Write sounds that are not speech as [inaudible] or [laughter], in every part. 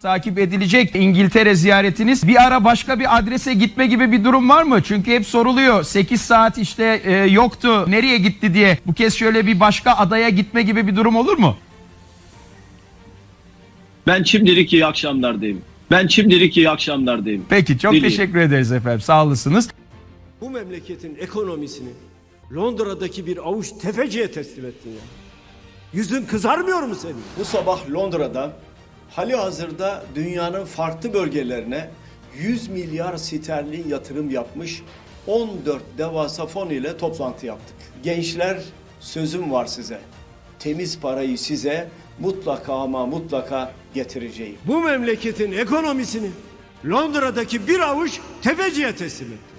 takip edilecek İngiltere ziyaretiniz. Bir ara başka bir adrese gitme gibi bir durum var mı? Çünkü hep soruluyor. 8 saat işte e, yoktu. Nereye gitti diye. Bu kez şöyle bir başka adaya gitme gibi bir durum olur mu? Ben şimdilik iyi akşamlar diyeyim. Ben şimdilik iyi akşamlar diyeyim. Peki çok Dileyim. teşekkür ederiz efendim. Sağ olasınız. Bu memleketin ekonomisini Londra'daki bir avuç tefeciye teslim ettin ya. Yüzün kızarmıyor mu senin? Bu sabah Londra'da hali hazırda dünyanın farklı bölgelerine 100 milyar sterlin yatırım yapmış 14 devasa fon ile toplantı yaptık. Gençler sözüm var size. Temiz parayı size mutlaka ama mutlaka getireceğim. Bu memleketin ekonomisini Londra'daki bir avuç tefeciye teslim ettin.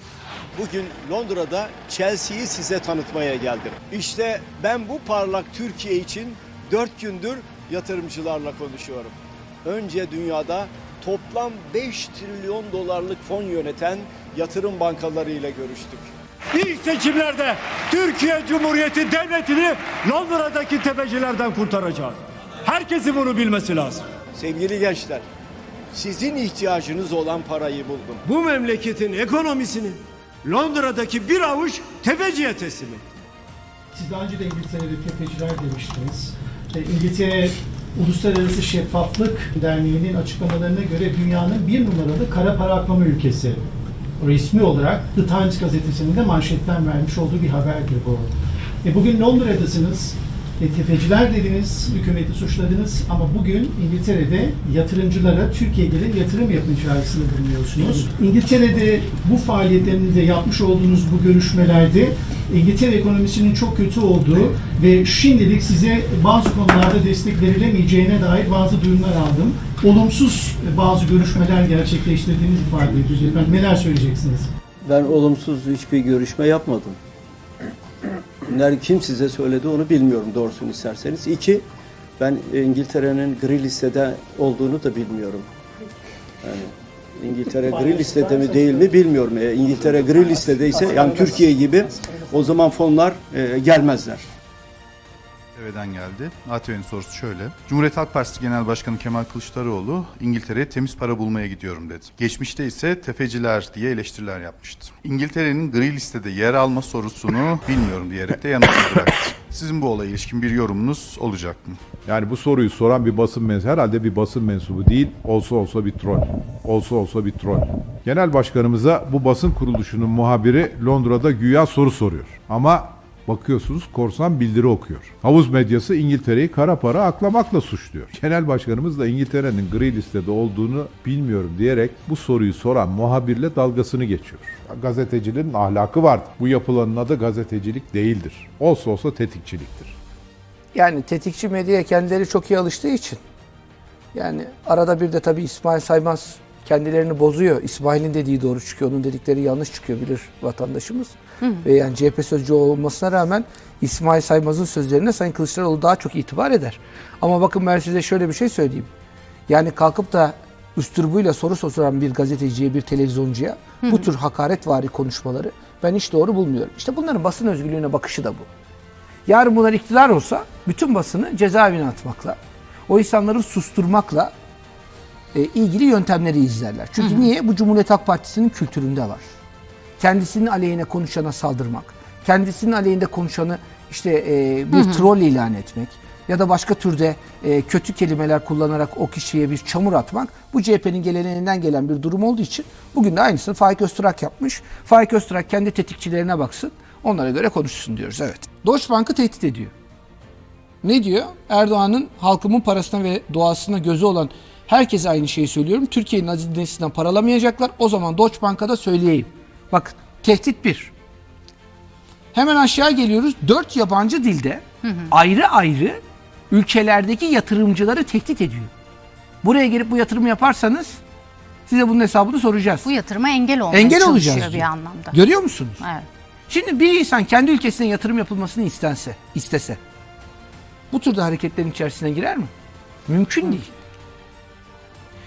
Bugün Londra'da Chelsea'yi size tanıtmaya geldim. İşte ben bu parlak Türkiye için 4 gündür yatırımcılarla konuşuyorum. Önce dünyada toplam 5 trilyon dolarlık fon yöneten yatırım bankalarıyla görüştük. İlk seçimlerde Türkiye Cumhuriyeti Devleti'ni Londra'daki tefecilerden kurtaracağız. Herkesin bunu bilmesi lazım. Sevgili gençler, sizin ihtiyacınız olan parayı buldum. Bu memleketin ekonomisini Londra'daki bir avuç tefeciye teslim ettin. Siz daha önce de İngiltere'de tefeciler demiştiniz. E, İngiltere Uluslararası Şeffaflık Derneği'nin açıklamalarına göre dünyanın bir numaralı kara para aklama ülkesi. Resmi olarak The Times gazetesinin de manşetten vermiş olduğu bir haberdir bu. E, bugün Londra'dasınız. E, tefeciler dediniz, hükümeti suçladınız ama bugün İngiltere'de yatırımcılara Türkiye'ye gelin yatırım yapın çağrısında bulunuyorsunuz. İngiltere'de bu faaliyetlerinizde yapmış olduğunuz bu görüşmelerde İngiltere ekonomisinin çok kötü olduğu ve şimdilik size bazı konularda destek verilemeyeceğine dair bazı duyumlar aldım. Olumsuz bazı görüşmeler gerçekleştirdiğiniz ifade ediliyor. Neler söyleyeceksiniz? Ben olumsuz hiçbir görüşme yapmadım. Nerede kim size söyledi onu bilmiyorum doğrusunu isterseniz. İki, ben İngiltere'nin gri listede olduğunu da bilmiyorum. Yani İngiltere gri listede mi değil mi bilmiyorum. E, İngiltere gri listedeyse yani Türkiye gibi o zaman fonlar e, gelmezler. TV'den geldi. ATV'nin sorusu şöyle. Cumhuriyet Halk Partisi Genel Başkanı Kemal Kılıçdaroğlu İngiltere'ye temiz para bulmaya gidiyorum dedi. Geçmişte ise tefeciler diye eleştiriler yapmıştı. İngiltere'nin gri listede yer alma sorusunu [laughs] bilmiyorum diyerek de yanıtını bıraktı. Sizin bu olaya ilişkin bir yorumunuz olacak mı? Yani bu soruyu soran bir basın mensubu herhalde bir basın mensubu değil, olsa olsa bir troll. Olsa olsa bir troll. Genel başkanımıza bu basın kuruluşunun muhabiri Londra'da güya soru soruyor. Ama bakıyorsunuz korsan bildiri okuyor. Havuz medyası İngiltere'yi kara para aklamakla suçluyor. Genel başkanımız da İngiltere'nin gri listede olduğunu bilmiyorum diyerek bu soruyu soran muhabirle dalgasını geçiyor. Gazeteciliğin ahlakı vardır. Bu yapılanın adı gazetecilik değildir. Olsa olsa tetikçiliktir. Yani tetikçi medyaya kendileri çok iyi alıştığı için yani arada bir de tabii İsmail Saymaz kendilerini bozuyor. İsmail'in dediği doğru çıkıyor. Onun dedikleri yanlış çıkıyor bilir vatandaşımız. Ve yani CHP sözcü olmasına rağmen İsmail Saymaz'ın sözlerine Sayın Kılıçdaroğlu daha çok itibar eder. Ama bakın ben size şöyle bir şey söyleyeyim. Yani kalkıp da üslubuyla soru soran bir gazeteciye, bir televizyoncuya bu tür hakaretvari konuşmaları ben hiç doğru bulmuyorum. İşte bunların basın özgürlüğüne bakışı da bu. Yarın bunlar iktidar olsa bütün basını cezaevine atmakla, o insanları susturmakla e, ilgili yöntemleri izlerler. Çünkü niye? Bu Cumhuriyet Halk Partisi'nin kültüründe var. Kendisinin aleyhine konuşana saldırmak, kendisinin aleyhinde konuşanı işte e, bir troll ilan etmek ya da başka türde e, kötü kelimeler kullanarak o kişiye bir çamur atmak bu CHP'nin geleneğinden gelen bir durum olduğu için bugün de aynısını Faik Öztürk yapmış. Faik Öztürk kendi tetikçilerine baksın, onlara göre konuşsun diyoruz. Evet. Deutsche Bank'ı tehdit ediyor. Ne diyor? Erdoğan'ın halkımın parasına ve doğasına gözü olan herkese aynı şeyi söylüyorum. Türkiye'nin hazinesinden paralamayacaklar. O zaman Deutsche Bank'a da söyleyeyim. Bak tehdit bir. Hemen aşağı geliyoruz. Dört yabancı dilde ayrı ayrı ülkelerdeki yatırımcıları tehdit ediyor. Buraya gelip bu yatırımı yaparsanız size bunun hesabını soracağız. Bu yatırıma engel olmaya Engel olacağız bir anlamda. Görüyor musunuz? Evet. Şimdi bir insan kendi ülkesine yatırım yapılmasını istense, istese bu türde hareketlerin içerisine girer mi? Mümkün değil.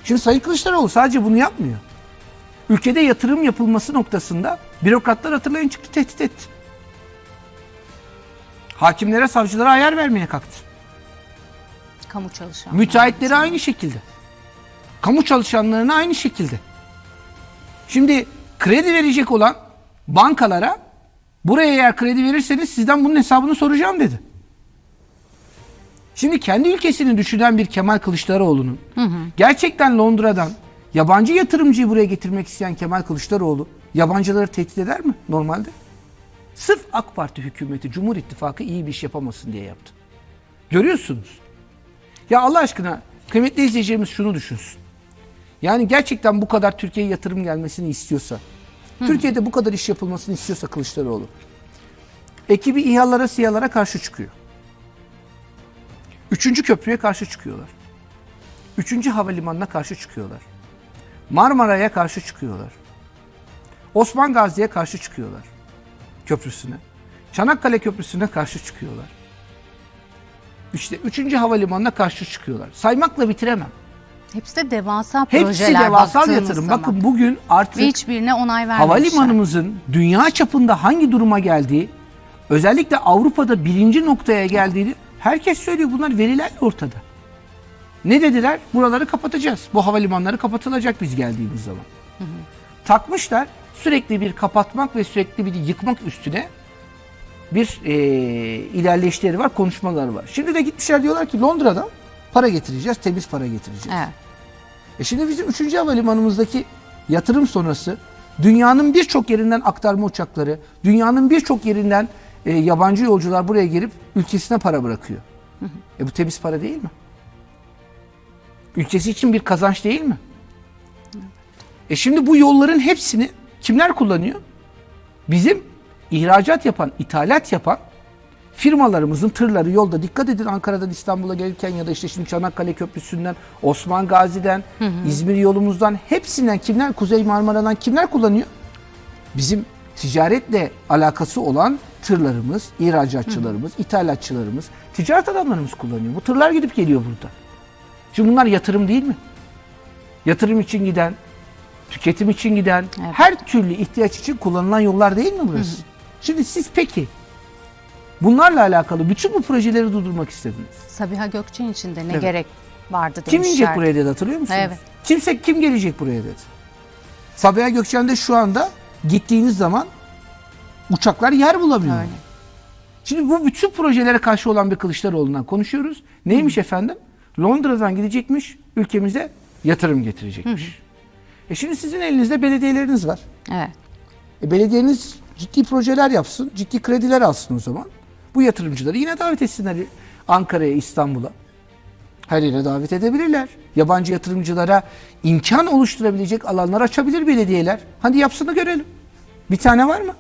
Şimdi Sayın Kılıçdaroğlu sadece bunu yapmıyor. Ülkede yatırım yapılması noktasında bürokratlar hatırlayın çıktı tehdit etti. Hakimlere, savcılara ayar vermeye kalktı. Kamu çalışanları. Müteahhitleri aynı şekilde. Kamu çalışanlarına aynı şekilde. Şimdi kredi verecek olan bankalara buraya eğer kredi verirseniz sizden bunun hesabını soracağım dedi. Şimdi kendi ülkesini düşünen bir Kemal Kılıçdaroğlu'nun gerçekten Londra'dan yabancı yatırımcıyı buraya getirmek isteyen Kemal Kılıçdaroğlu yabancıları tehdit eder mi normalde? Sırf AK Parti hükümeti, Cumhur İttifakı iyi bir iş yapamasın diye yaptı. Görüyorsunuz. Ya Allah aşkına kıymetli izleyicilerimiz şunu düşünsün. Yani gerçekten bu kadar Türkiye'ye yatırım gelmesini istiyorsa, Türkiye'de bu kadar iş yapılmasını istiyorsa Kılıçdaroğlu, ekibi İHA'lara, SİHA'lara karşı çıkıyor. Üçüncü köprüye karşı çıkıyorlar. Üçüncü havalimanına karşı çıkıyorlar. Marmara'ya karşı çıkıyorlar. Osman Gazi'ye karşı çıkıyorlar. Köprüsüne. Çanakkale Köprüsü'ne karşı çıkıyorlar. İşte üçüncü havalimanına karşı çıkıyorlar. Saymakla bitiremem. Hepsi de devasa Hepsi projeler devasal baktığımız yatırım. zaman. Bakın bugün artık Ve hiçbirine onay havalimanımızın dünya çapında hangi duruma geldiği, özellikle Avrupa'da birinci noktaya geldiğini herkes söylüyor. Bunlar verilerle ortada. Ne dediler? Buraları kapatacağız. Bu havalimanları kapatılacak biz geldiğimiz zaman. Takmışlar sürekli bir kapatmak ve sürekli bir yıkmak üstüne bir eee ilerleyişleri var, konuşmaları var. Şimdi de gitmişler diyorlar ki Londra'dan para getireceğiz, temiz para getireceğiz. Evet. E şimdi bizim 3. havalimanımızdaki yatırım sonrası dünyanın birçok yerinden aktarma uçakları, dünyanın birçok yerinden e, yabancı yolcular buraya gelip ülkesine para bırakıyor. E bu temiz para değil mi? Ülkesi için bir kazanç değil mi? E şimdi bu yolların hepsini kimler kullanıyor? Bizim ihracat yapan, ithalat yapan firmalarımızın tırları yolda dikkat edin Ankara'dan İstanbul'a gelirken ya da işte şimdi Çanakkale Köprüsü'nden, Osman Gazi'den, İzmir yolumuzdan hepsinden kimler Kuzey Marmara'dan kimler kullanıyor? Bizim ticaretle alakası olan tırlarımız, ihracatçılarımız, ithalatçılarımız, ticaret adamlarımız kullanıyor. Bu tırlar gidip geliyor burada. Şimdi bunlar yatırım değil mi? Yatırım için giden, tüketim için giden, Evet. her türlü ihtiyaç için kullanılan yollar değil mi burası? Şimdi siz peki bunlarla alakalı bütün bu projeleri durdurmak istediniz. Sabiha Gökçen için de ne Evet. gerek vardı Kim demişler. inecek buraya dedi hatırlıyor musunuz? Evet. Kimse kim gelecek buraya dedi. Sabiha Gökçen'de şu anda gittiğiniz zaman uçaklar yer bulamıyor. Öyle. Şimdi bu bütün projelere karşı olan bir Kılıçdaroğlu'ndan konuşuyoruz. Neymiş efendim? Londra'dan gidecekmiş, ülkemize yatırım getirecekmiş. E şimdi sizin elinizde belediyeleriniz var. Evet. E belediyeniz ciddi projeler yapsın, ciddi krediler alsın o zaman. Bu yatırımcıları yine davet etsinler Ankara'ya, İstanbul'a. Her yere davet edebilirler. Yabancı yatırımcılara imkan oluşturabilecek alanlar açabilir belediyeler. Hadi yapsın da görelim. Bir tane var mı?